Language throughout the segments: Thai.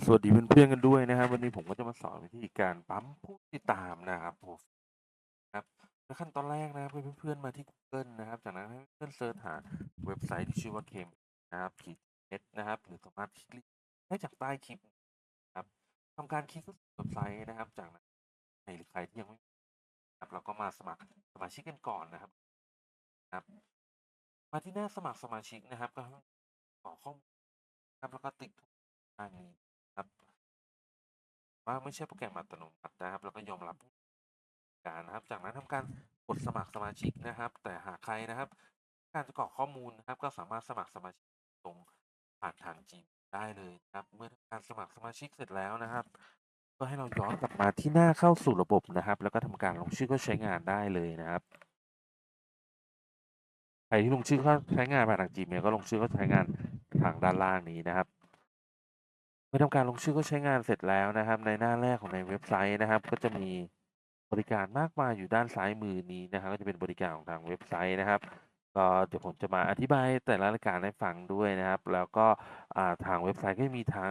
สวัสดีเพื่อนๆกันด้วยนะครับ วันนี้ผมก็จะมาสอนวิธีการปั๊มผู้ติดตามนะครับผมครับขั้นตอนแรกนะครับเพื่อนๆมาที่ Google นะครับ จากนั้นให้เพื่อนเซิร์ชหาเว็บไซต์ที่ชื่อว่าเคมนะครับขีดเน็ตนะครับ หรือสามารถคลิกได้จากใต้คลิปนะครับทำการคลิกเข้าสู่เว็บไซต์นะครับ จากนั้นใครหรือใครที่ยังไม่ครับเราก็มาสมัครสมาชิกกันก่อนนะครับครับ มาที่หน้าสมัครสมาชิกนะครับ ก็กรอกข้อมูลครับแล้วก็ติ๊กถูกทางนี้ ครับ ว่าไม่ใช่โปรแกรมอัตโนมัตินะครับ แล้วก็ยอมรับการนะครับ จากนั้นทำการกดสมัครสมาชิกนะครับ แต่หากใครนะครับ การจะกรอกข้อมูลนะครับ ก็สามารถสมัครสมาชิกตรงผ่านทางจีได้เลยนะครับ เมื่อทำการสมัครสมาชิกเสร็จแล้วนะครับ ก็ให้เราย้อนกลับมาที่หน้าเข้าสู่ระบบนะครับ แล้วก็ทำการลงชื่อก็ใช้งานได้เลยนะครับใครที่ลงชื่อก็ใช้งานผ่านทาง Gmail ก็ลงชื่อก็ใช้งานทางด้านล่างนี้นะครับ เมื่อทำการลงชื่อก็ใช้งานเสร็จแล้วนะครับ ในหน้าแรกของในเว็บไซต์นะครับ ก็จะมีบริการมากมายอยู่ด้านซ้ายมือนี้นะครับ ก็จะเป็นบริการของทางเว็บไซต์นะครับก็เดี๋ยวผมจะมาอธิบายแต่ละรายการให้ฟังด้วยนะครับ แล้วก็ทางเว็บไซต์ก็มีทาง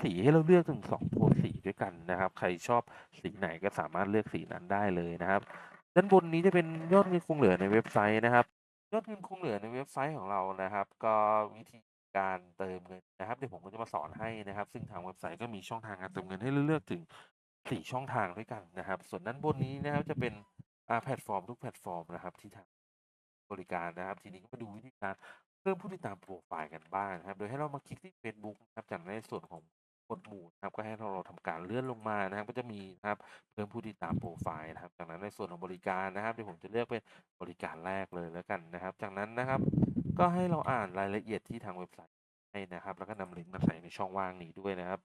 สีให้เราเลือกถึงสองโทนสีด้วยกันนะครับ ใครชอบสีไหนก็สามารถเลือกสีนั้นได้เลยนะครับ ด้านบนนี้จะเป็นยอดเงินคงเหลือในเว็บไซต์นะครับ ยอดเงินคงเหลือในเว็บไซต์ของเรานะครับ ก็วิธี การเติมเงินนะครับเดี๋ยวผมก็จะมาสอนให้นะครับ ซึ่งทางเว็บไซต์ก็มีช่องทางการเติมเงินให้เลือกถึง 4 ช่องทางด้วยกันนะครับ ส่วนด้านบนนี้นะครับจะเป็นอ่าแพลตฟอร์มทุกแพลตฟอร์มนะครับที่ทางบริการนะครับ ทีนี้ก็มาดูวิธีการเพิ่มผู้ติดตามโปรไฟล์กันบ้างนะครับ โดยให้เรามาคลิกที่ Facebook นะครับจากในส่วนของกดหมู่นะครับก็ให้เราทำการเลื่อนลงมานะครับ ก็จะมีนะครับเพิ่มผู้ติดตามโปรไฟล์นะครับ จากนั้นในส่วนของบริการนะครับเดี๋ยวผมจะเลือกเป็นบริการแรกเลยแล้วกันนะครับ จากนั้นนะครับ ก็ให้เราอ่านรายละเอียดที่ทางเว็บไซต์ให้นะครับ แล้วก็นำลิงก์มาใส่ในช่องว่างนี้ด้วยนะครับ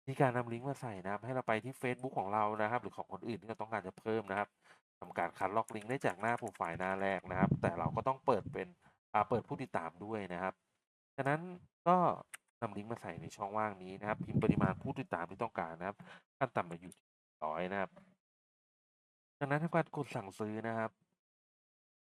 วิธีการนำลิงก์มาใส่นะครับ ให้เราไปที่ Facebook ของเรานะครับ หรือของคนอื่นที่เราต้องการจะเพิ่มนะครับทำการคัดลอกลิงก์ได้จากหน้าโปรไฟล์หน้าแรกนะครับ แต่เราก็ต้องเปิดเป็นอ่าเปิดผู้ติดตามด้วยนะครับฉะนั้นก็นำลิงก์มาใส่ในช่องว่างนี้นะครับ พิมพ์ปริมาณผู้ติดตามที่ต้องการนะครับ ขั้นต่ำมาอยู่ที่ร้อยนะครับจากนั้นทำการกดสั่งซื้อนะครับ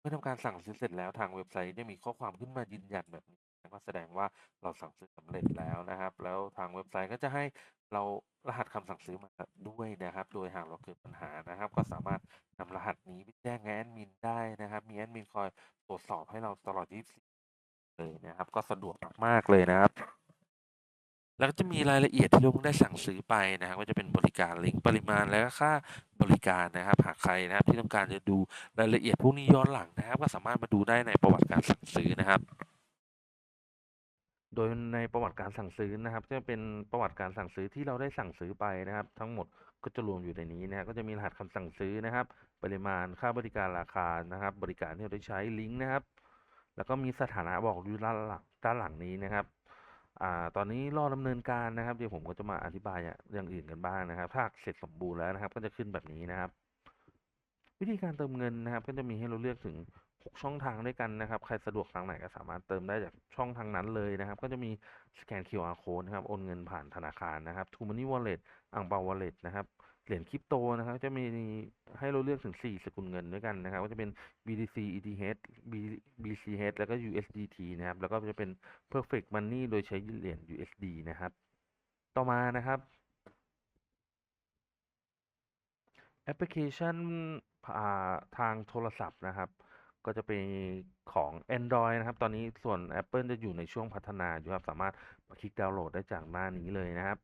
มื่อทำการสั่งซื้อเสร็จแล้วทางเว็บไซต์ได้มีข้อความขึ้นมายืนยันแบบนี้ก็แสดงว่าเราสั่งซื้อสำเร็จแล้วนะครับ แล้วทางเว็บไซต์ก็จะให้เรารหัสคำสั่งซื้อมาด้วยนะครับ โดยหากเราเกิดปัญหานะครับ ก็สามารถนำรหัสนี้ไปแจ้งแอดมินได้นะครับ มีแอดมินคอยตรวจสอบให้เราตลอด24เลยนะครับ ก็สะดวกมากๆเลยนะครับ แล้วก็จะมีรายละเอียดที่เราเพิ่งได้สั่งซื้อไปนะครับก็จะเป็นบริการลิงก์ปริมาณและก็ค่าบริการนะครับ หากใครนะครับที่ต้องการจะดูรายละเอียดพวกนี้ย้อนหลังนะครับ ก็สามารถมาดูได้ในประวัติการสั่งซื้อนะครับ โดยในประวัติการสั่งซื้อนะครับ จะเป็นประวัติการสั่งซื้อที่เราได้สั่งซื้อไปนะครับ ทั้งหมดก็จะรวมอยู่ในนี้นะครับก็จะมีรหัสคำสั่งซื้อนะครับ ปริมาณค่าบริการราคานะครับ บริการที่เราได้ใช้ลิงก์นะครับ แล้วก็มีสถานะบอกอยู่ด้านหลังด้านหลังนี้นะครับ อ่าตอนนี้รอดำเนินการนะครับเดี๋ยวผมก็จะมาอธิบายอย่างอื่นกันบ้างนะครับ ถ้าเสร็จสมบูรณ์แล้วนะครับ ก็จะขึ้นแบบนี้นะครับ วิธีการเติมเงินนะครับ ก็จะมีให้เราเลือกถึง 6 ช่องทางด้วยกันนะครับ ใครสะดวกทางไหนก็สามารถเติมได้จากช่องทางนั้นเลยนะครับ ก็จะมีสแกน QR code นะครับโอนเงินผ่านธนาคารนะครับ True Money Wallet อ่างเปา Wallet นะครับ เหรียญคริปโตนะครับจะมีให้เราเลือกถึง 4 สกุลเงินด้วยกันนะครับ ก็จะเป็น BTC ETH B- BCH แล้วก็ USDT นะครับ แล้วก็จะเป็น Perfect Money โดยใช้เหรียญ USD นะครับ ต่อมานะครับแอปพลิเคชันทางโทรศัพท์นะครับ ก็จะเป็นของ Android นะครับ ตอนนี้ส่วน Apple จะอยู่ในช่วงพัฒนาอยู่ครับ สามารถคลิกดาวน์โหลดได้จากหน้านี้เลยนะครับ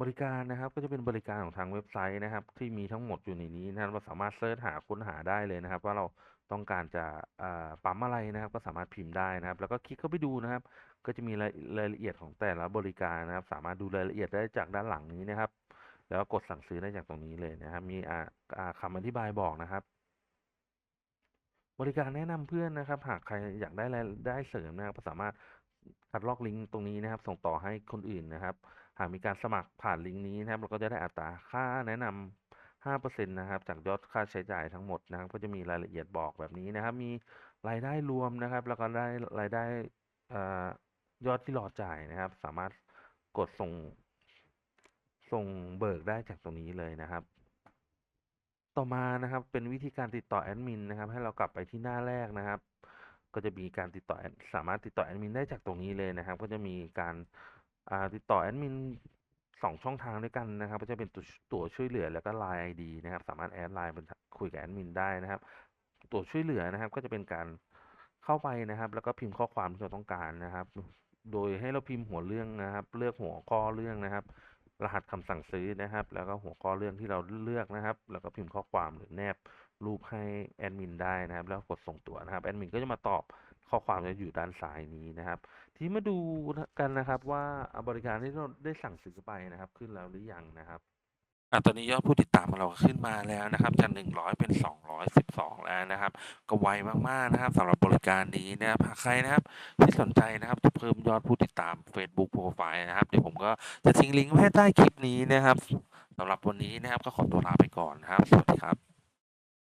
บริการนะครับก็จะเป็นบริการของทางเว็บไซต์นะครับ ที่มีทั้งหมดอยู่ในนี้นะครับเราสามารถเสิร์ชหาค้นหาได้เลยนะครับ ว่าเราต้องการจะปั๊มอะไรนะครับ ก็สามารถพิมพ์ได้นะครับ แล้วก็คลิกเข้าไปดูนะครับ ก็จะมีรายละเอียดของแต่ละบริการนะครับ สามารถดูรายละเอียดได้จากด้านหลังนี้นะครับ แล้วก็กดสั่งซื้อได้จากตรงนี้เลยนะครับ มีอ่าอาคำอธิบายบอกนะครับบริการแนะนำเพื่อนนะครับ หากใครอยากได้รายได้เสริมนะครับก็สามารถคัดลอกลิงก์ตรงนี้นะครับ ส่งต่อให้คนอื่นนะครับ หากมีการสมัครผ่านลิงก์นี้นะครับเราก็จะได้อัตราค่าแนะนำ5%นะครับจากยอดค่าใช้จ่ายทั้งหมดนะครับก็จะมีรายละเอียดบอกแบบนี้นะครับ มีรายได้รวมนะครับ แล้วก็ได้รายได้อยอดที่รอจ่ายนะครับ สามารถกดส่ง ส่งเบิกได้จากตรงนี้เลยนะครับ ต่อมานะครับเป็นวิธีการติดต่อแอดมินนะครับ ให้เรากลับไปที่หน้าแรกนะครับ ก็จะมีการติดต่อสามารถติดต่อแอดมินได้จากตรงนี้เลยนะครับ ก็จะมีการ ติดต่อแอดมิน2ช่องทางด้วยกันนะครับก็จะเป็นตัวตัวช่วยเหลือแล้วก็ LINE ID นะครับ สามารถแอดไลน์เป็นคุยกับแอดมินได้นะครับ ตัวช่วยเหลือนะครับ ก็จะเป็นการเข้าไปนะครับ แล้วก็พิมพ์ข้อความที่เราต้องการนะครับ โดยให้เราพิมพ์หัวเรื่องนะครับ เลือกหัวข้อเรื่องนะครับ รหัสคำสั่งซื้อนะครับ แล้วก็หัวข้อเรื่องที่เราเลือกนะครับ แล้วก็พิมพ์ข้อความหรือแนบรูปให้แอดมินได้นะครับ แล้วกดส่งตัวนะครับ แอดมินก็จะมาตอบ ข้อความจะอยู่ด้านซ้ายนี้นะครับ ทีมาดูกันนะครับว่าบริการที่เราได้สั่งซื้อไปนะครับ ขึ้นแล้วหรือยังนะครับอ่าตอนนี้ยอดผู้ติดตามของเราขึ้นมาแล้วนะครับจาก 100 เป็น 212 แล้วนะครับ ก็ไวมากๆนะครับสำหรับบริการนี้นะครับหากใครนะครับที่สนใจนะครับจะเพิ่มยอดผู้ติดตาม Facebook Profile นะครับ เดี๋ยวผมก็จะทิ้งลิงก์ไว้ให้ใต้คลิปนี้นะครับสำหรับวันนี้นะครับก็ขอตัวลาไปก่อนนะครับ สวัสดีครับ